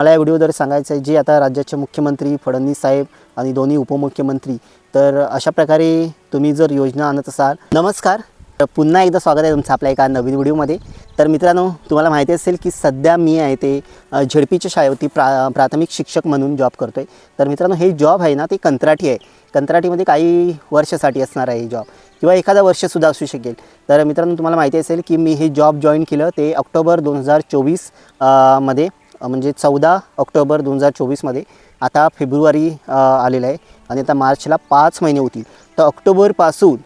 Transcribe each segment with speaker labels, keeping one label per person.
Speaker 1: मला या व्हिडिओद्वारे सांगायचं आहे जे आता राज्याचे मुख्यमंत्री फडणवीस साहेब आणि दोन्ही उपमुख्यमंत्री तर अशा प्रकारे तुम्ही जर योजना आणत असाल नमस्कार. तर पुन्हा एकदा स्वागत आहे तुमचं आपल्या एका नवीन व्हिडिओमध्ये. तर मित्रांनो तुम्हाला माहिती असेल की सध्या मी आहे ते अ, झेडपीच्या शाळेवरती प्रा प्राथमिक शिक्षक म्हणून जॉब करतो आहे तर मित्रांनो हे जॉब आहे ना ते कंत्राटी आहे. कंत्राटीमध्ये काही वर्षासाठी असणार आहे हे जॉब किंवा एखादा वर्षसुद्धा असू शकेल. तर मित्रांनो तुम्हाला माहिती असेल की मी हे जॉब जॉईन केलं ते ऑक्टोबर दोन हजार चोवीसमध्ये. म्हणजे चौदा ऑक्टोबर दोन हजार चोवीसमध्ये आता फेब्रुवारी आलेलं आहे आणि आता मार्चला पाच महिने होतील. तर ऑक्टोबरपासून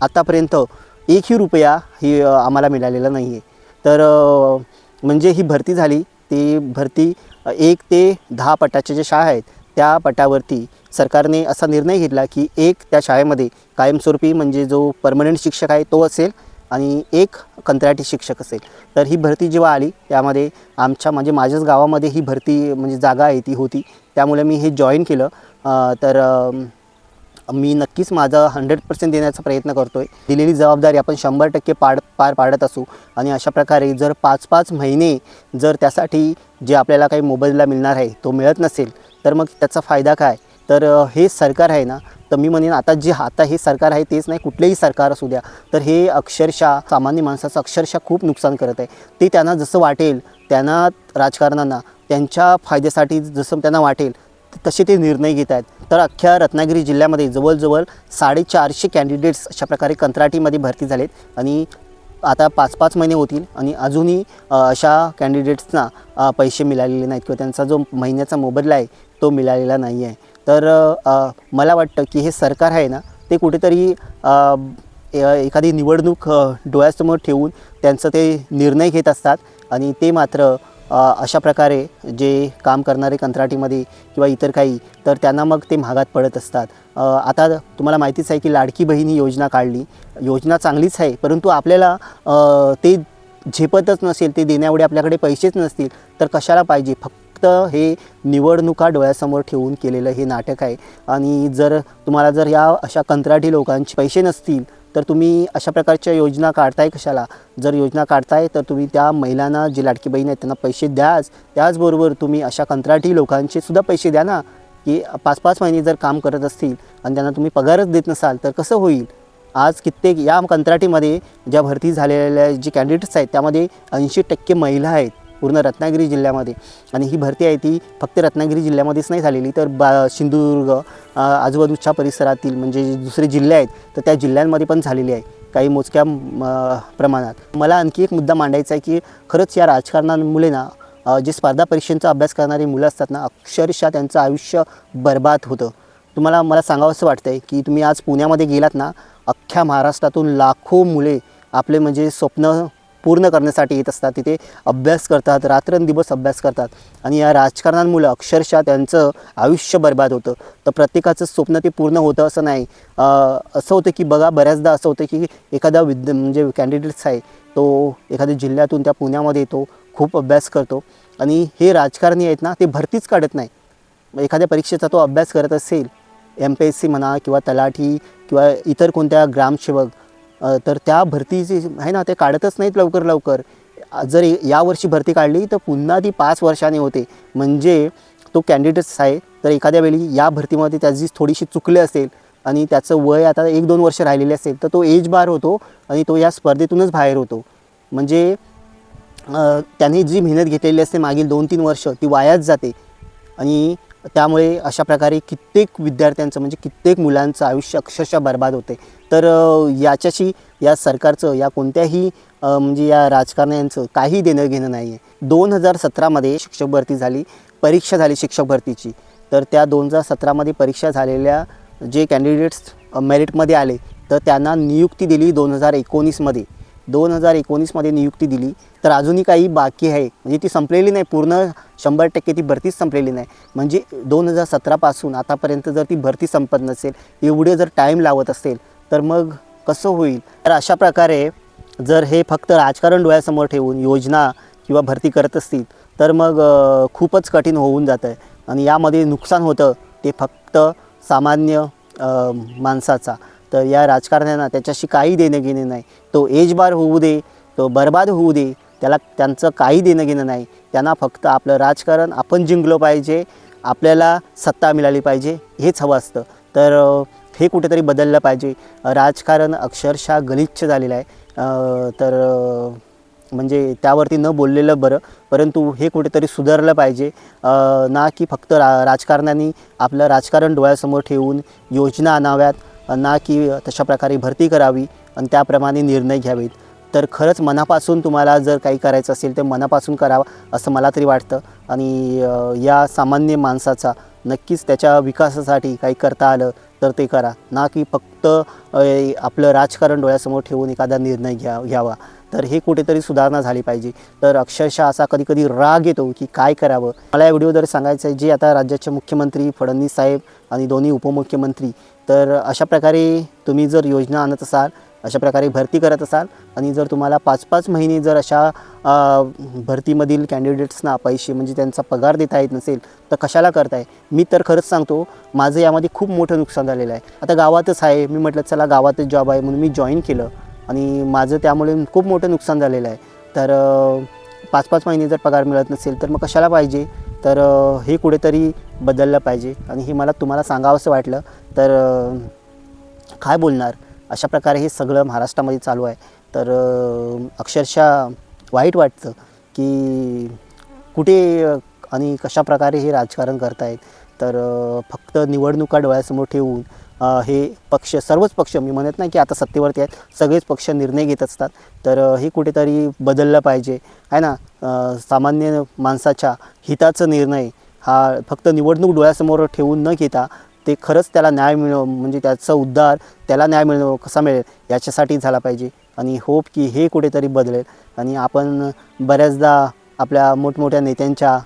Speaker 1: आतापर्यंत एकही रुपया ही आम्हाला मिळालेला नाही आहे. तर म्हणजे ही भरती झाली ती भरती एक ते दहा पटाच्या ज्या शाळा आहेत त्या पटावरती सरकारने असा निर्णय घेतला की एक त्या शाळेमध्ये कायमस्वरूपी म्हणजे जो परमनंट शिक्षक आहे तो असेल आणि एक कंत्राटी शिक्षक असेल. तर ही भरती जेव्हा आली त्यामध्ये आमच्या म्हणजे माझ्याच गावामध्ये ही भरती म्हणजे जागा आहे ती होती. त्यामुळे मी हे जॉईन केलं. तर मी नक्कीच माझा हंड्रेड पर्सेंट देण्याचा प्रयत्न करतो आहे दिलेली जबाबदारी आपण शंभर टक्के पाड पार पाडत असू. आणि अशा प्रकारे जर पाच पाच महिने जर त्यासाठी जे आपल्याला काही मोबदला मिळणार आहे तो मिळत नसेल तर मग त्याचा फायदा काय? तर हे सरकार आहे ना तर मी म्हणेन आता जे आता हे सरकार आहे तेच नाही कुठलेही सरकार असू द्या. तर हे अक्षरशः सामान्य माणसाचं अक्षरशः खूप नुकसान करत आहे. ते त्यांना जसं वाटेल त्यांना राजकारणांना त्यांच्या फायद्यासाठी जसं त्यांना वाटेल तसे ते निर्णय घेत आहेत. तर अख्ख्या रत्नागिरी जिल्ह्यामध्ये जवळजवळ साडेचारशे कॅन्डिडेट्स अशा प्रकारे कंत्राटीमध्ये भरती झालेत आणि आता पाच पाच महिने होतील आणि अजूनही अशा कॅन्डिडेट्सना पैसे मिळालेले नाहीत किंवा त्यांचा जो महिन्याचा मोबदला आहे तो मिळालेला नाही आहे तर मला वाटतं की हे सरकार आहे ना ते कुठेतरी एखादी निवडणूक डोळ्यासमोर ठेवून त्यांचं ते निर्णय घेत असतात आणि ते मात्र अशा प्रकारे जे काम करणारे कंत्राटीमध्ये किंवा इतर काही तर त्यांना मग ते महागात पडत असतात. आता तुम्हाला माहितीच आहे की लाडकी बहीण ही योजना काढली. योजना चांगलीच आहे परंतु आपल्याला ते झेपतच नसेल ते देण्याएवढे आपल्याकडे पैसेच नसतील तर कशाला पाहिजे? फक्त फक्त हे निवडणुका डोळ्यासमोर ठेवून केलेलं हे नाटक आहे. आणि जर तुम्हाला जर या अशा कंत्राटी लोकांचे पैसे नसतील तर तुम्ही अशा प्रकारच्या योजना काढताय कशाला? जर योजना काढताय तर तुम्ही त्या महिलांना जी लाडकी बहीण आहेत त्यांना पैसे द्याच. त्याचबरोबर तुम्ही अशा कंत्राटी लोकांचे सुद्धा पैसे द्या ना की पाच पाच महिने जर काम करत असतील आणि त्यांना तुम्ही पगारच देत नसाल तर कसं होईल? आज कित्येक या कंत्राटीमध्ये ज्या भरती झालेल्या जे कॅन्डिडेट्स आहेत त्यामध्ये ऐंशी टक्के महिला आहेत. पूर्ण रत्नागिरी जिल्ह्यामध्ये. आणि ही भरती आहे ती फक्त रत्नागिरी जिल्ह्यामध्येच नाही झालेली तर बा सिंधुदुर्ग आजूबाजूच्या परिसरातील म्हणजे दुसरे जिल्हे आहेत तर त्या जिल्ह्यांमध्ये पण झालेली आहे काही मोजक्या म, प्रमाणात. मला आणखी एक मुद्दा मांडायचा आहे की खरंच या राजकारणामुळे ना जे स्पर्धा परीक्षांचा अभ्यास करणारी मुलं असतात ना अक्षरशः त्यांचं आयुष्य बर्बाद होतं. तुम्हाला मला सांगावं असं वाटतं आहे की तुम्ही आज पुण्यामध्ये गेलात ना अख्ख्या महाराष्ट्रातून लाखो मुले आपले म्हणजे स्वप्न पूर्ण करण्यासाठी येत असतात. तिथे अभ्यास करतात रात्रंदिवस अभ्यास करतात. आणि या राजकारणांमुळं अक्षरशः त्यांचं आयुष्य बर्बाद होतं. तर प्रत्येकाचं स्वप्न ते पूर्ण होतं असं नाही. असं होतं की बघा बऱ्याचदा असं होतं की एखादा विद्या म्हणजे कॅन्डिडेट्स आहे तो एखाद्या जिल्ह्यातून त्या पुण्यामध्ये येतो खूप अभ्यास करतो. आणि हे राजकारणी आहेत ना ते भरतीच काढत नाही. एखाद्या परीक्षेचा तो अभ्यास करत असेल एम पी एस सी म्हणा किंवा तलाठी किंवा इतर कोणत्या ग्रामसेवक तर त्या भरतीची आहे ना ते काढतच नाहीत लवकर लवकर. जर यावर्षी भरती काढली तर पुन्हा ती पाच वर्षाने होते. म्हणजे तो कॅन्डिडेट्स आहे तर एखाद्या वेळी या भरतीमध्ये त्याची थोडीशी चुकले असेल आणि त्याचं वय आता एक दोन वर्ष राहिलेले असेल तर तो एज बार होतो आणि तो या स्पर्धेतूनच बाहेर होतो. म्हणजे त्याने जी मेहनत घेतलेली असते मागील दोन तीन वर्ष ती वायाच जाते. आणि त्यामुळे अशा प्रकारे कित्येक विद्यार्थ्यांचं म्हणजे कित्येक मुलांचं आयुष्य अक्षरशः बर्बाद होते. तर याच्याशी या सरकारचं या कोणत्याही म्हणजे या राजकारण्यांचं काही देणं घेणं नाही आहे दोन हजार सतरामध्ये शिक्षक भरती झाली परीक्षा झाली शिक्षक भरतीची. तर त्या दोन हजार सतरामध्ये परीक्षा झालेल्या जे कॅन्डिडेट्स मेरिटमध्ये आले तर त्यांना नियुक्ती दिली दोन हजार एकोणीसमध्ये. दोन हजार एकोणीसमध्ये नियुक्ती दिली. तर अजूनही काही बाकी आहे. म्हणजे ती संपलेली नाही. पूर्ण शंभर टक्के ती भरतीच संपलेली नाही. म्हणजे दोन हजार सतरापासून आतापर्यंत जर ती भरती संपत नसेल एवढे जर टाईम लावत असेल तर मग कसं होईल? तर अशा प्रकारे जर हे फक्त राजकारण डोळ्यासमोर ठेवून योजना किंवा भरती करत असतील तर मग खूपच कठीण होऊन जातं आहे आणि यामध्ये नुकसान होतं ते फक्त सामान्य माणसाचा. तर या राजकारण्यांना त्याच्याशी काही देणं घेणं नाही. तो एज बार होऊ दे तो बर्बाद होऊ दे त्याला त्यांचं काही देणं घेणं नाही. त्यांना फक्त आपलं राजकारण आपण जिंकलं पाहिजे आपल्याला सत्ता मिळाली पाहिजे हेच हवं असतं. तर हे कुठेतरी बदललं पाहिजे. राजकारण अक्षरशः गलिच्छ झालेलं आहे. तर म्हणजे त्यावरती न बोललेलं बरं परंतु हे कुठेतरी सुधारलं पाहिजे. ना की फक्त रा राजकारणाने आपलं राजकारण डोळ्यासमोर ठेवून योजना आणाव्यात ना की तशा प्रकारे भरती करावी आणि त्याप्रमाणे निर्णय घ्यावेत. तर खरंच मनापासून तुम्हाला जर काही करायचं असेल तर मनापासून करावं असं मला तरी वाटतं. आणि या सामान्य माणसाचा नक्कीच त्याच्या विकासासाठी काही करता आलं तर ते करा. ना की फक्त आपलं राजकारण डोळ्यासमोर ठेवून एखादा निर्णय घ्या घ्यावा. तर हे कुठेतरी सुधारणा झाली पाहिजे. तर अक्षरशः असा कधी कधी राग येतो की काय करावं? मला या व्हिडिओद्वारे सांगायचं आहे जे आता राज्याचे मुख्यमंत्री फडणवीस साहेब आणि दोन्ही उपमुख्यमंत्री तर अशा प्रकारे तुम्ही जर योजना आणत असाल अशा प्रकारे भरती करत असाल आणि जर तुम्हाला पाच पाच महिने जर अशा भरतीमधील कॅन्डिडेट्सना पैसे म्हणजे त्यांचा पगार देता येत नसेल तर कशाला करताय? मी तर खरंच सांगतो माझं यामध्ये खूप मोठं नुकसान झालेलं आहे. आता गावातच आहे मी म्हटलं चला गावातच जॉब आहे म्हणून मी जॉईन केलं. आणि माझं त्यामुळे खूप मोठं नुकसान झालेलं आहे. तर पाच पाच महिने जर पगार मिळत नसेल तर मग कशाला पाहिजे? तर हे कुठेतरी बदललं पाहिजे. आणि हे मला तुम्हाला सांगावंसं वाटलं तर काय बोलणार? अशा प्रकारे हे सगळं महाराष्ट्रामध्ये चालू आहे. तर अक्षरशः वाईट वाटतं की कुठे आणि कशा प्रकारे हे राजकारण करतायत. तर फक्त निवडणुका डोळ्यासमोर ठेवून हे पक्ष सर्वच पक्ष मी म्हणत नाही की आता सत्तेवरती आहेत सगळेच पक्ष निर्णय घेत असतात. तर हे कुठेतरी बदललं पाहिजे. आहे ना? सामान्य माणसाच्या हिताचा निर्णय हा फक्त निवडणूक डोळ्यासमोर ठेवून न घेता ते खरंच त्याला न्याय मिळव म्हणजे त्याचा उद्धार त्याला न्याय मिळव कसा मिळेल याच्यासाठी झाला पाहिजे. आणि होप की हे कुठेतरी बदलेल. आणि आपण बऱ्याचदा आपल्या मोठमोठ्या नेत्यांच्या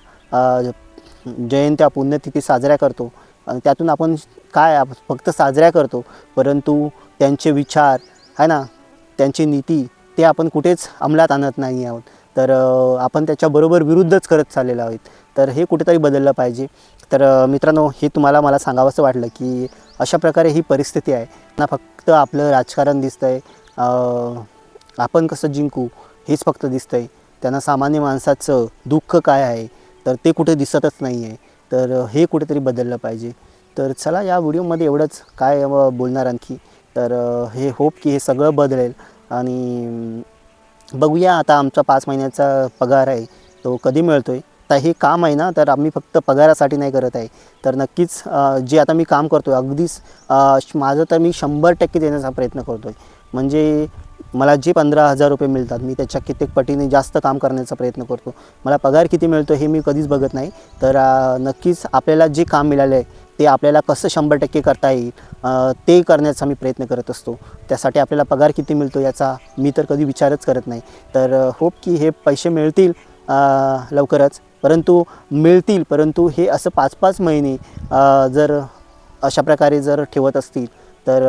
Speaker 1: जयंत्या पुण्यतिथी साजऱ्या करतो. आणि त्यातून आपण काय आप- फक्त साजऱ्या करतो परंतु त्यांचे विचार आहे ना त्यांची नीती ते आपण कुठेच अंमलात आणत नाही आहोत. तर आपण त्याच्याबरोबर विरुद्धच करत चाललेलो आहोत. तर हे कुठेतरी बदललं पाहिजे. तर मित्रांनो हे तुम्हाला मला सांगावंसं वाटलं की अशा प्रकारे ही परिस्थिती आहे. ना फक्त आपलं राजकारण दिसतं आहे आपण कसं जिंकू हेच फक्त दिसतं आहे त्यांना सामान्य माणसाचं दुःख काय आहे तर ते कुठे दिसतच नाही आहे तर हे कुठेतरी बदललं पाहिजे. तर चला या व्हिडिओमध्ये एवढंच. काय बोलणार आणखी? तर हे होप की हे सगळं बदलेल. आणि बघूया आता आमचा पाच महिन्याचा पगार आहे तो कधी मिळतो आहे तर हे काम आहे ना तर आम्ही फक्त पगारासाठी नाही करत आहे. तर नक्कीच जे आता मी काम करतो आहे अगदीच माझं तर मी शंभर टक्के देण्याचा प्रयत्न करतो आहे म्हणजे मला जे पंधरा हजार रुपये मिळतात मी त्याच्या कित्येक पटीने जास्त काम करण्याचा प्रयत्न करतो. मला पगार किती मिळतो हे मी कधीच बघत नाही. तर नक्कीच आपल्याला जे काम मिळालं आहे ते आपल्याला कसं शंभर टक्के करता येईल ते करण्याचा मी प्रयत्न करत असतो. त्यासाठी आपल्याला पगार किती मिळतो याचा मी तर कधी विचारच करत नाही. तर होप की हे पैसे मिळतील लवकरच. परंतु मिळतील परंतु हे असं पाच पाच महिने जर अशा प्रकारे जर ठेवत असतील तर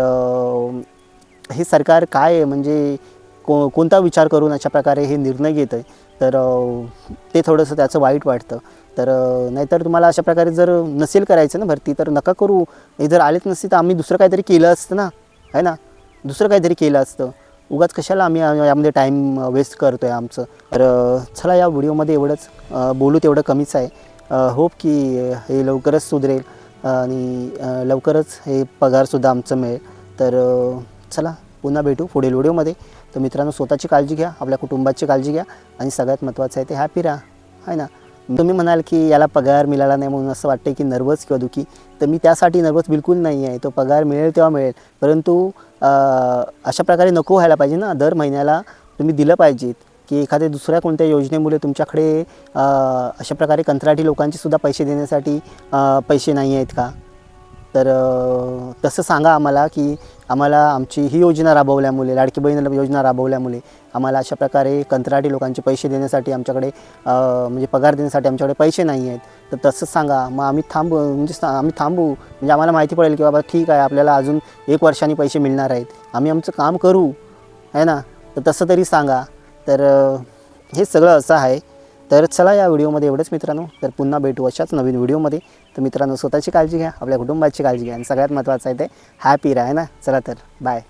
Speaker 1: हे सरकार काय आहे? म्हणजे को कोणता विचार करून अशा प्रकारे हे निर्णय घेतं आहे तर ते थोडंसं त्याचं वाईट वाटतं. तर नाहीतर तुम्हाला अशा प्रकारे जर नसेल करायचं ना भरती तर नका करू. हे जर आलेच नसते तर आम्ही दुसरं काहीतरी केलं असतं ना? आहे ना? दुसरं काहीतरी केलं असतं. उगाच कशाला आम्ही यामध्ये टाईम वेस्ट करतो आहे आमचं? तर चला या व्हिडिओमध्ये एवढंच. बोलू तेवढं कमीच आहे. होप की हे लवकरच सुधरेल. आणि लवकरच हे पगारसुद्धा आमचं मिळेल. तर चला. पुन्हा भेटू पुढील व्हिडिओमध्ये. तर मित्रांनो स्वतःची काळजी घ्या आपल्या कुटुंबाची काळजी घ्या आणि सगळ्यात महत्त्वाचं आहे ते हॅपी राहा. आहे ना? तुम्ही म्हणाल की याला पगार मिळाला नाही म्हणून असं वाटते की नर्वस किंवा दुखी. तर मी त्यासाठी नर्वस बिलकुल नाही आहे. तो पगार मिळेल तेव्हा मिळेल. परंतु अशा प्रकारे नको व्हायला पाहिजे ना. दर महिन्याला तुम्ही दिलं पाहिजेत की एखाद्या दुसऱ्या कोणत्या योजनेमुळे तुमच्याकडे अशा प्रकारे कंत्राटी लोकांचे सुद्धा पैसे देण्यासाठी पैसे नाही आहेत का? तर तसं सांगा आम्हाला की आम्हाला आमची ही योजना राबवल्यामुळे लाडकी बहीण योजना राबवल्यामुळे आम्हाला अशा प्रकारे कंत्राटी लोकांचे पैसे देण्यासाठी आमच्याकडे म्हणजे पगार देण्यासाठी आमच्याकडे पैसे नाही आहेत. तर तसंच सांगा मग आम्ही थांबू म्हणजे आम्ही थांबू म्हणजे आम्हाला माहिती पडेल की बाबा ठीक आहे आपल्याला अजून एक वर्षाने पैसे मिळणार आहेत. आम्ही आमचं काम करू आहे ना? तर तसं तरी सांगा. तर हे सगळं असं आहे. तर चला या व्हिडिओमध्ये एवढंच मित्रांनो. तर पुन्हा भेटू अशाच नवीन व्हिडिओमध्ये. तर मित्रांनो स्वतःची काळजी घ्या आपल्या कुटुंबाची काळजी घ्या. आणि सगळ्यात महत्त्वाचं आहे ते हॅपी राहा ना? चला तर बाय